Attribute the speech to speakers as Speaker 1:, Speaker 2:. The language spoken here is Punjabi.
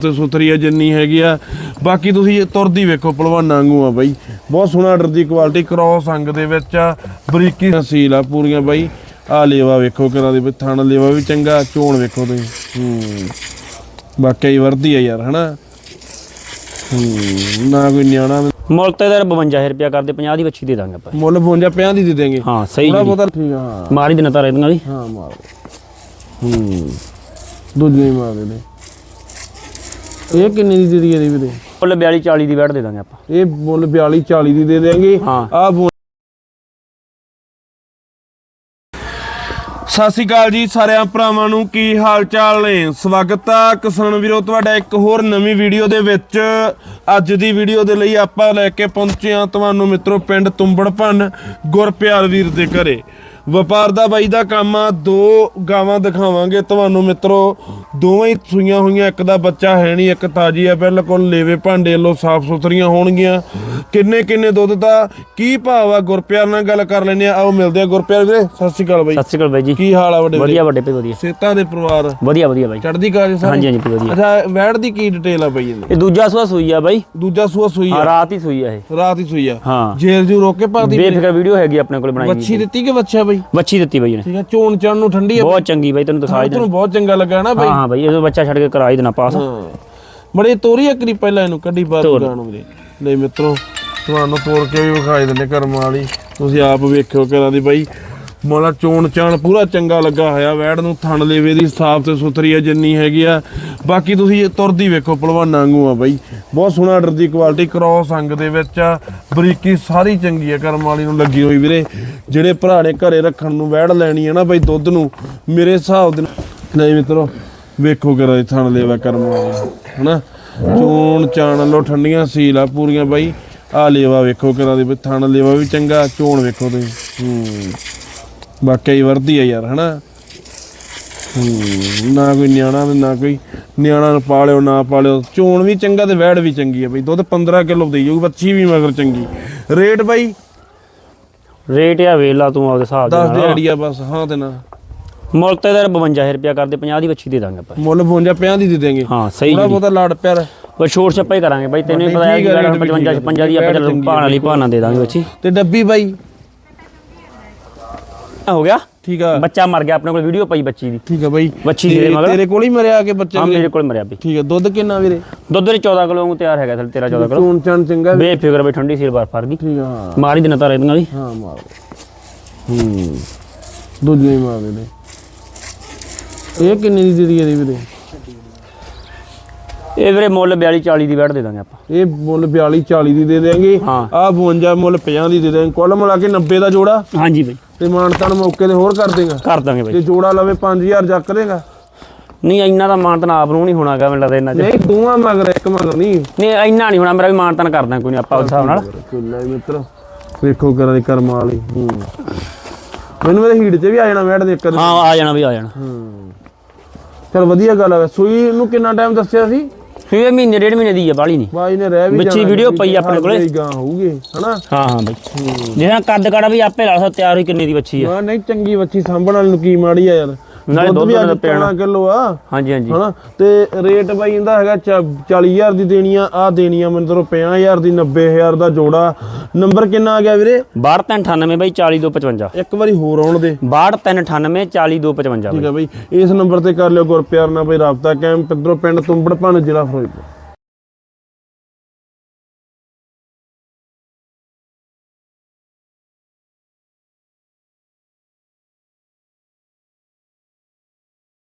Speaker 1: ਤੇ ਸੁਥਰੀ ਆ ਜਿੰਨੀ ਹੈਗੀ ਆ। ਬਾਕੀ ਤੁਸੀਂ ਤੁਰਦੀ ਵੇਖੋ ਪਹਿਲਵਾਨਾਂ ਵਾਂਗੂ ਆ ਬਾਈ। ਬਹੁਤ ਸੋਹਣਾ ਆਰਡਰ ਦੀ ਕੁਆਲਿਟੀ ਕ੍ਰੋਸ ਅੰਗ ਦੇ ਵਿੱਚ ਆ ਬਰੀਕੀ ਨਸੀਲ ਆ ਪੂਰੀਆਂ ਬਾਈ। ਆ ਲੇਵਾ ਵੇਖੋ ਕਿਰਾਂ ਦੇ ਥਣ ਲੇਵਾ ਵੀ ਚੰਗਾ ਚੋਣ ਵੇਖੋ ਤੁਸੀਂ। ਹੂੰ। ਵਾਕਈ ਵਰਦੀ ਆ ਯਾਰ ਹਨਾ? ਹੂੰ ਨਾ ਕੋਈ ਨਿਆਣਾ
Speaker 2: ਮੁੱਲ ਤੇ ਦਰ 52000 ਰੁਪਿਆ ਕਰਦੇ 50 ਦੀ ਬੱਚੀ ਦੇ ਦਾਂਗੇ ਆਪਾਂ।
Speaker 1: ਮੁੱਲ 52 50 ਦੀ ਦੇ ਦੇਂਗੇ।
Speaker 2: ਹਾਂ ਸਹੀ
Speaker 1: ਥੋੜਾ ਬਹੁਤਾ ਠੀਕ ਹਾਂ।
Speaker 2: ਮਾਰੀ ਦਿਨ ਤਾਂ ਰਹਿੰਦੀਆਂ ਦੀ
Speaker 1: ਹਾਂ ਮਾਰ। ਹੂੰ। ਦੂਜੀ ਮਾਰ ਦੇ ਇਹ ਕਿੰਨੇ ਦੀ ਦੇ ਦਈਏ ਦੀ ਵੀਰੇ
Speaker 2: ਮੁੱਲ 42 40 ਦੀ ਵੈਟ ਦੇ ਦਾਂਗੇ ਆਪਾਂ।
Speaker 1: ਇਹ ਮੁੱਲ 42 40 ਦੀ ਦੇ ਦੇਂਗੇ
Speaker 2: ਹਾਂ।
Speaker 1: ਆ ਸਤਿ ਸ਼੍ਰੀ ਅਕਾਲ ਜੀ ਸਾਰਿਆਂ ਭਰਾਵਾਂ ਨੂੰ ਕੀ ਹਾਲ ਚਾਲ ਨੇ? ਸਵਾਗਤ ਆ ਕਿਸਾਨ ਵੀਰੋ ਤੁਹਾਡਾ ਇੱਕ ਹੋਰ ਨਵੀਂ ਵੀਡੀਓ ਦੇ ਵਿੱਚ। ਅੱਜ ਦੀ ਵੀਡੀਓ ਦੇ ਲਈ ਆਪਾਂ ਲੈ ਕੇ ਪਹੁੰਚੇ ਆ ਤੁਹਾਨੂੰ ਮਿੱਤਰੋ ਪਿੰਡ ਤੁੰਬੜ ਭੰਨ ਗੁਰਪਿਆਰ ਵੀਰ ਦੇ ਘਰੇ। ਵਪਾਰ ਦਾ ਬਾਈ ਦਾ ਕੰਮ ਆ ਦੋ ਗਾਵਾਂ ਦਿਖਾਵਾਂਗੇ ਤੁਹਾਨੂੰ ਮਿੱਤਰੋ। ਦੋਵੇਂ ਹੀ ਸੂਈਆਂ ਹੋਈਆਂ ਇੱਕ ਦਾ ਬੱਚਾ ਹੈ ਨਹੀਂ ਇੱਕ ਤਾਜੀ ਆ ਬਿਲਕੁਲ ਲੇਵੇ ਭਾਂਡੇ ਲੋ ਸਾਫ਼ ਸੁਥਰੀਆਂ ਹੋਣਗੀਆਂ। ਕਿੰਨੇ ਕਿੰਨੇ ਦੁੱਧ ਦਾ ਕੀ ਭਾਵ ਆ ਗੁਰਪਿਆਰ ਨਾਲ ਗੱਲ ਕਰ ਲੈਂਦੇ ਆ ਆਓ ਮਿਲਦੇ ਆ ਗੁਰਪਿਆਰ ਵੀਰੇ ਸਤਿ ਸ਼੍ਰੀ ਅਕਾਲ ਬਾਈ।
Speaker 2: ਸਤਿ ਸ਼੍ਰੀ ਅਕਾਲ ਬਾਈ ਜੀ।
Speaker 1: ਕੀ ਹਾਲ ਆ ਵੱਡੇ
Speaker 2: ਵਧੀਆ ਵੱਡੇ ਪੇ ਵਧੀਆ।
Speaker 1: ਸੇਤਾਂ ਦੇ ਪਰਿਵਾਰ?
Speaker 2: ਵਧੀਆ ਵਧੀਆ ਬਾਈ।
Speaker 1: ਚੜ੍ਹਦੀ ਕਲਾ ਜੀ ਸਾਰੇ?
Speaker 2: ਹਾਂਜੀ ਹਾਂਜੀ ਵਧੀਆ।
Speaker 1: ਅੱਛਾ ਵੈੜ ਦੀ ਕੀ ਡਿਟੇਲ ਆ ਬਾਈ
Speaker 2: ਇਹ ਦੂਜਾ ਸੂਆ ਸੂਈ ਆ ਬਾਈ।
Speaker 1: ਦੂਜਾ ਸੂਆ ਸੂਈ ਆ।
Speaker 2: ਰਾਤ ਹੀ ਸੂਈ ਆ ਇਹ।
Speaker 1: ਰਾਤ ਹੀ ਸੂਈ ਆ।
Speaker 2: ਹਾਂ।
Speaker 1: ਜੇਲ ਜੂ ਰੋਕ ਕੇ ਪਾਦੀ
Speaker 2: ਬੇਫਿਕਰ ਵੀਡੀਓ ਹੈਗੀ ਆਪਣੇ ਕੋਲ ਬਣਾਈ
Speaker 1: ਵੱਛੀ ਦਿੱਤੀ ਕਿ ਬੱਚਾ ਬਾਈ?
Speaker 2: ਬੱਚੀ ਦਿੱਤੀ ਬਾਈ ਨੇ
Speaker 1: ਠੀਕ ਆ ਚੋਣ ਚਣ ਨੂੰ ਠੰਡੀ ਆ
Speaker 2: ਬਹੁਤ ਚੰਗੀ ਬਾਈ ਤੈਨੂੰ ਦਿਖਾਈ ਦੇ
Speaker 1: ਤੁਹਾਨੂੰ ਬਹੁਤ ਚੰਗਾ ਲੱਗਾ ਨਾ ਬਾਈ।
Speaker 2: ਹਾਂ ਹਾਂ ਬਾਈ ਇਹ ਬੱਚਾ ਛੱਡ ਕੇ ਕਰਾ ਹੀ ਦੇਣਾ ਪਾਸ।
Speaker 1: ਹਾਂ। ਬੜੇ ਤੋਰੀ ਅਕਰੀ ਪਹਿਲਾਂ ਇਹਨੂੰ ਕੱਢੀ ਬਾਤ ਗਾਣ ਵੀਰੇ ਲੈ ਮਿੱਤਰੋ ਤੁਹਾਨੂੰ ਤੋੜ ਕੇ ਵੀ ਵਿਖਾਈ ਦਿੰਦੇ ਕਰਮ ਵਾਲੀ। ਤੁਸੀਂ ਆਪ ਵੇਖਿਓ ਕਿਹੜਾ ਦੀ ਬਾਈ ਮੋਲਾ ਚੋਣ ਚਾਣ ਪੂਰਾ ਚੰਗਾ ਲੱਗਾ ਹੋਇਆ। ਵੈੜ ਨੂੰ ਥਣ ਲੇਵੇ ਦੀ ਸਾਫ਼ ਤੇ ਸੁਥਰੀ ਆ ਜਿੰਨੀ ਹੈਗੀ ਆ। ਬਾਕੀ ਤੁਸੀਂ ਤੁਰਦੀ ਵੇਖੋ ਪਹਿਲਵਾਨਾਂ ਵਾਂਗੂ ਆ ਬਾਈ। ਬਹੁਤ ਸੋਹਣਾ ਆਰਡਰ ਦੀ ਕੁਆਲਿਟੀ ਕ੍ਰੋਸ ਅੰਗ ਦੇ ਵਿੱਚ ਆ। ਬਰੀਕੀ ਸਾਰੀ ਚੰਗੀ ਆ ਕਰਮ ਵਾਲੀ ਨੂੰ ਲੱਗੀ ਹੋਈ ਵੀਰੇ। ਜਿਹੜੇ ਭਰਾ ਨੇ ਘਰੇ ਰੱਖਣ ਨੂੰ ਵੈੜ ਲੈਣੀ ਹੈ ਨਾ ਬਾਈ ਦੁੱਧ ਨੂੰ ਮੇਰੇ ਹਿਸਾਬ ਦੇ ਨਾਲ ਨਹੀਂ ਮਿੱਤਰੋ ਵੇਖੋ ਕਿਹੜਾ ਥਣ ਲੇਵਾ ਕਰਮ ਵਾਲਾ। ਹਨਾ? ਚੋਣ ਚਾਣ ਲੋ ਠੰਡੀਆਂ ਸੀਲ ਆ ਪੂਰੀਆਂ ਬਾਈ। ਆ ਲੇਵਾ ਵੇਖੋ ਕਿਹੜਾ ਦੇ ਥਣ ਲੇਵਾ ਵੀ ਚੰਗਾ ਚੋਣ ਵੇਖੋ ਤੁਸੀਂ। ਹੂੰ। ਵਾਕਈ ਵਰਦੀ ਆ ਯਾਰ ਹਨਾ? ਹੂੰ। ਨਾ ਕੋਈ ਨਿਆਣਾ ਤੇ ਨਾ ਕੋਈ ਨਿਆਣਾ ਨੂੰ ਪਾਲਿਓ ਨਾ ਪਾਲਿਓ। ਚੋਣ ਵੀ ਚੰਗਾ ਤੇ ਵੈੜ ਵੀ ਚੰਗੀ ਆ ਬਈ। ਦੁੱਧ 15 ਕਿਲੋ ਦੇਈ ਜਾਊਗੀ ਬੱਚੀ ਵੀ ਮਗਰ ਚੰਗੀ। ਰੇਟ ਬਾਈ?
Speaker 2: ਰੇਟ ਆ ਵੇਲਾ ਤੂੰ ਆਪਦੇ ਹਿਸਾਬ ਦੇ
Speaker 1: ਦੱਸ ਦੇ ਆਈਡੀਆ ਬਸ ਹਾਂ ਤੇ ਨਾ।
Speaker 2: ਮੁੱਲ ਤੇ ਦਰ 52000 ਰੁਪਿਆ ਕਰਦੇ 50 ਦੀ ਬੱਚੀ ਦੇ ਦਾਂਗੇ ਆਪਾਂ।
Speaker 1: ਮੁੱਲ 52 50 ਦੀ ਦੇ ਦੇਂਗੇ
Speaker 2: ਹਾਂ ਸਹੀ
Speaker 1: ਥੋੜਾ
Speaker 2: ਜੀ।
Speaker 1: ਬਹੁਤਾ ਲਾੜ ਪਿਆਰ
Speaker 2: ਉਹ ਛੋਟ ਛੱਪਾ ਹੀ ਕਰਾਂਗੇ ਬਾਈ ਤੈਨੂੰ ਵੀ ਪਤਾ ਹੈ
Speaker 1: ਠੀਕ
Speaker 2: ਕਿ
Speaker 1: ਹੈ,
Speaker 2: ਜਿਹੜਾ
Speaker 1: ਰੇਟ ਵੀ
Speaker 2: 55
Speaker 1: ਠੀਕ ਹੈ,
Speaker 2: 55 ਦੀ ਆਪਾਂ ਚੱਲ ਭਾਣ ਵਾਲੀ ਭਾਣਾ ਦੇ ਦਾਂਗੇ ਬੱਚੀ।
Speaker 1: ਤੇ ਡੱਬੀ ਬਾਈ?
Speaker 2: ਹੋ ਗਿਆ?
Speaker 1: ਠੀਕ ਆ।
Speaker 2: ਬੱਚਾ ਮਰ ਗਿਆ ਆਪਣੇ ਕੋਲ ਵੀਡੀਓ ਪਈ ਬੱਚੀ ਦੀ।
Speaker 1: ਠੀਕ ਆ ਬਾਈ।
Speaker 2: ਵੱਛੀ
Speaker 1: ਤੇ
Speaker 2: ਦੇ ਮਗਰ?
Speaker 1: ਤੇਰੇ ਕੋਲ ਹੀ ਮਰਿਆ ਆ ਕੇ ਬੱਚਾ
Speaker 2: ਹਾਂ ਮੇਰੇ ਕੋਲ ਮਰਿਆ ਬਈ
Speaker 1: ਠੀਕ ਆ ਦੁੱਧ ਕਿੰਨਾ ਵੀਰੇ?
Speaker 2: ਦੁੱਧ ਦੇ 14 ਕਿਲੋ ਨੂੰ ਤਿਆਰ ਹੈਗਾ ਥਲੇ 13 14 ਕਿਲੋ।
Speaker 1: ਚੋਣ ਚਾਣ ਚੰਗਾ ਵੀ?
Speaker 2: ਬੇਫਿਕਰ ਬਈ ਠੰਡੀ ਸੀਲ ਬਾਰ ਫਰ ਗਈ।
Speaker 1: ਠੀਕ ਆ। ਹਾਂ
Speaker 2: ਮਾਰੀ ਦਿਨ ਤਾਂ ਰਹਿੰਦੀਆਂ ਦੀ
Speaker 1: ਹਾਂ ਮਾਰ। ਹੂੰ। ਦੂਜੀ ਹੀ ਮਾਰ ਦੇ ਦੇ ਇਹ ਕਿੰਨੇ ਦੀ ਦੇ ਦਈਏ ਦੀ? ਵੀਰੇ
Speaker 2: ਇਹ ਵੀਰੇ ਮੁੱਲ 42 40 ਦੀ ਵੈਟ ਦੇ ਦਾਂਗੇ ਆਪਾਂ।
Speaker 1: ਇਹ ਮੁੱਲ 42 40 ਦੀ ਦੇ ਦੇਾਂਗੇ
Speaker 2: ਹਾਂ।
Speaker 1: ਆ 52 ਮੁੱਲ 50 ਦੀ ਦੇ ਦੇਾਂਗੇ ਕੁੱਲ ਮਿਲਾ ਕੇ 90 ਦਾ ਜੋੜਾ।
Speaker 2: ਹਾਂਜੀ ਬਈ।
Speaker 1: ਤੇ ਮਾਨਤਾਨ ਮੌਕੇ ਤੇ ਹੋਰ ਕਰ ਦੇਗਾ।
Speaker 2: ਕਰ ਦਾਂਗੇ ਬਈ।
Speaker 1: ਜੇ ਜੋੜਾ ਲਵੇ 5000 ਚੱਕ ਦੇਗਾ।
Speaker 2: ਨਹੀਂ ਇੰਨਾ ਤਾਂ ਮਾਨਤਨ ਆਪ ਨੂੰ ਨਹੀਂ ਹੋਣਾਗਾ ਮੈਨੂੰ ਲੱਗਦਾ ਇੰਨਾ ਚ।
Speaker 1: ਨਹੀਂ ਦੋਵਾਂ ਮਗਰ ਇੱਕ ਮਗਰ ਨਹੀਂ।
Speaker 2: ਨਹੀਂ ਇੰਨਾ ਨਹੀਂ ਹੋਣਾ ਮੇਰਾ ਵੀ ਮਾਨਤਨ ਕਰਦਾ ਕੋਈ ਨਹੀਂ ਆਪਾਂ ਉਸ ਹਿਸਾਬ ਨਾਲ।
Speaker 1: ਕੁੱਲਾ ਮਿੱਤਰ। ਵੇਖੋ ਕਰਾਂ ਦੀ ਕਰਮ ਵਾਲੀ। ਹੂੰ। ਮੈਨੂੰ ਮੇਰੇ ਹੀਟ 'ਚ ਵੀ ਆ ਜਾਣਾ ਦੇ ਇੱਕ ਵਾਰੀ।
Speaker 2: ਹਾਂ ਆ ਜਾਣਾ ਵੀ ਆ ਜਾਣਾ।
Speaker 1: ਹੂੰ। ਚਲ ਵਧੀਆ ਗੱਲ ਹੈ ਸੂਈ ਨੂੰ ਕਿੰਨਾ ਟਾਈਮ ਦੱਸਿਆ ਸੀ?
Speaker 2: ਇਹ ਮਹੀਨੇ ਡੇਢ ਮਹੀਨੇ ਦੀ ਹੈ ਬਾਲੀ ਨਹੀਂ
Speaker 1: ਬਾਈ ਨੇ ਰਹਿ ਵੀ ਜਾਣਾ
Speaker 2: ਵੀਡੀਓ ਪਈ ਆਪਣੇ ਕੋਲੇ।
Speaker 1: ਗਾਂ ਹੋਊਗੀ ਹਨਾ?
Speaker 2: ਹਾਂ ਹਾਂ ਬਈ। ਜਿਹੜਾ ਕੱਦ ਕਾੜਾ ਵੀ ਆਪੇ ਲਾ ਸਕਦਾ ਤਿਆਰ ਹੋਈ ਕਿੰਨੇ ਦੀ ਬੱਚੀ ਆ।
Speaker 1: ਹਾਂ ਨਹੀਂ ਚੰਗੀ ਬੱਚੀ ਸਾਂਭਣ ਵਾਲੀ ਨੂੰ ਕੀ ਮਾੜੀ ਆ ਯਾਰ।
Speaker 2: ਨਾਲੇ ਦੁੱਧ
Speaker 1: ਵੀ
Speaker 2: ਦਾ
Speaker 1: ਅੱਜ
Speaker 2: ਪੈਣਾ।
Speaker 1: 14 ਕਿਲੋ ਆ।
Speaker 2: ਹਾਂਜੀ ਹਾਂਜੀ।
Speaker 1: ਹਨਾ? ਤੇ ਰੇਟ ਬਾਈ ਇਹਦਾ ਹੈਗਾ 40000 ਦੀ ਦੇਣੀ ਆ ਆ ਦੇਣੀ ਆ ਮੈਨੂੰ ਤਰੋ 50000 ਦੀ 90000 ਦਾ ਜੋੜਾ। ਨੰਬਰ ਕਿੰਨਾ ਆ ਗਿਆ ਵੀਰੇ?
Speaker 2: 6298 ਬਈ 40255
Speaker 1: ਇੱਕ ਵਾਰੀ ਹੋਰ ਆਉਣ ਦੇ।
Speaker 2: 6298 40255
Speaker 1: ਠੀਕ ਆ ਬਈ। ਇਸ ਨੰਬਰ ਤੇ ਕਰ ਲਿਓ ਗੁਰਪਿਆਰ ਨਾਲ ਬਈ ਰਾਬਤਾ ਕੈਂਪ ਪਿੰਡਰੋਂ ਪਿੰਡ ਤੁੰਬੜ ਭੰਨ ਜ਼ਿਲ੍ਹਾ ਫਿਰੋਜ਼ਪੁਰ।